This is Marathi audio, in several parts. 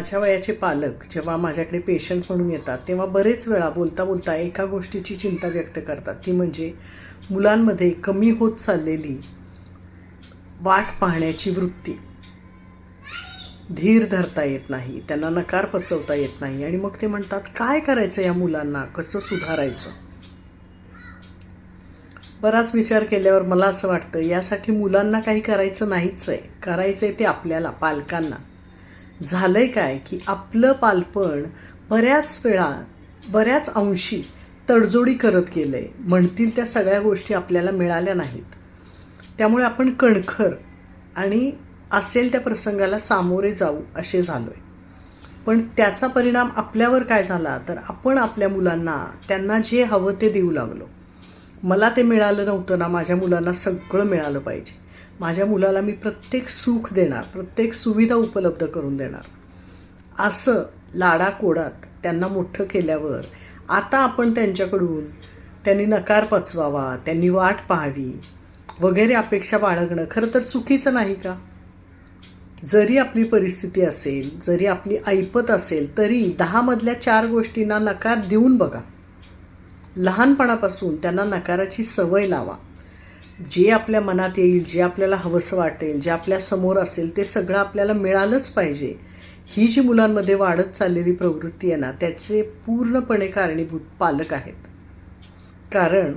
माझ्या वयाचे पालक जेव्हा माझ्याकडे पेशंट म्हणून येतात तेव्हा बरेच वेळा बोलता बोलता एका गोष्टीची चिंता व्यक्त करतात. ती म्हणजे मुलांमध्ये कमी होत चाललेली वाट पाहण्याची वृत्ती. धीर धरता येत नाही त्यांना नकार पचवता येत नाही आणि मग ते म्हणतात काय करायचं या मुलांना? कसं सुधारायचं? बराच विचार केल्यावर मला असं वाटतं यासाठी मुलांना काही करायचं नाहीच आहे करायचं आहे ते आपल्याला पालकांना. झालंय काय की आपलं पालपण बऱ्याच वेळा बऱ्याच अंशी तडजोडी करत गेलं आहे म्हणतील त्या सगळ्या गोष्टी आपल्याला मिळाल्या नाहीत. त्यामुळे आपण कणखर आणि असेल त्या प्रसंगाला सामोरे जाऊ असे झालो आहे पण त्याचा परिणाम आपल्यावर काय झाला तर आपण आपल्या मुलांना त्यांना जे हवं ते देऊ लागलो. मला ते मिळालं नव्हतं ना माझ्या मुलांना सगळं मिळालं पाहिजे. माझ्या मुलाला मी प्रत्येक सुख देणार प्रत्येक सुविधा उपलब्ध करून देणार. असं लाडाकोडात त्यांना मोठं केल्यावर आता आपण त्यांच्याकडून त्यांनी नकार पचवावा त्यांनी वाट पाहावी वगैरे अपेक्षा बाळगणं खरं तर चुकीचं नाही का? जरी आपली परिस्थिती असेल जरी आपली ऐपत असेल तरी दहामधल्या चार गोष्टींना नकार देऊन बघा. लहानपणापासून त्यांना नकाराची सवय लावा. जे आपल्या मनात येईल जे आपल्याला हवंसं वाटेल जे आपल्यासमोर असेल ते सगळं आपल्याला मिळालंच पाहिजे. ही जी मुलांमध्ये वाढत चाललेली प्रवृत्ती आहे ना त्याचे पूर्णपणे कारणीभूत पालक आहेत. कारण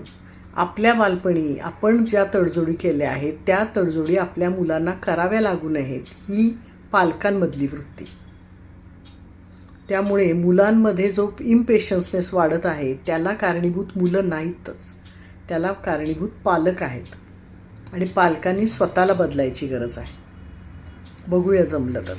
आपल्या बालपणी आपण ज्या तडजोडी केल्या आहेत त्या तडजोडी आपल्या मुलांना कराव्या लागू नयेत ही पालकांमधली वृत्ती. त्यामुळे मुलांमध्ये जो इम्पेशन्सनेस वाढत आहे त्याला कारणीभूत मुलं नाहीतच. त्याला कारणीभूत पालक आहेत. आणि पालकांनी स्वतःला बदलायची गरज आहे. बघूया जमलं तर.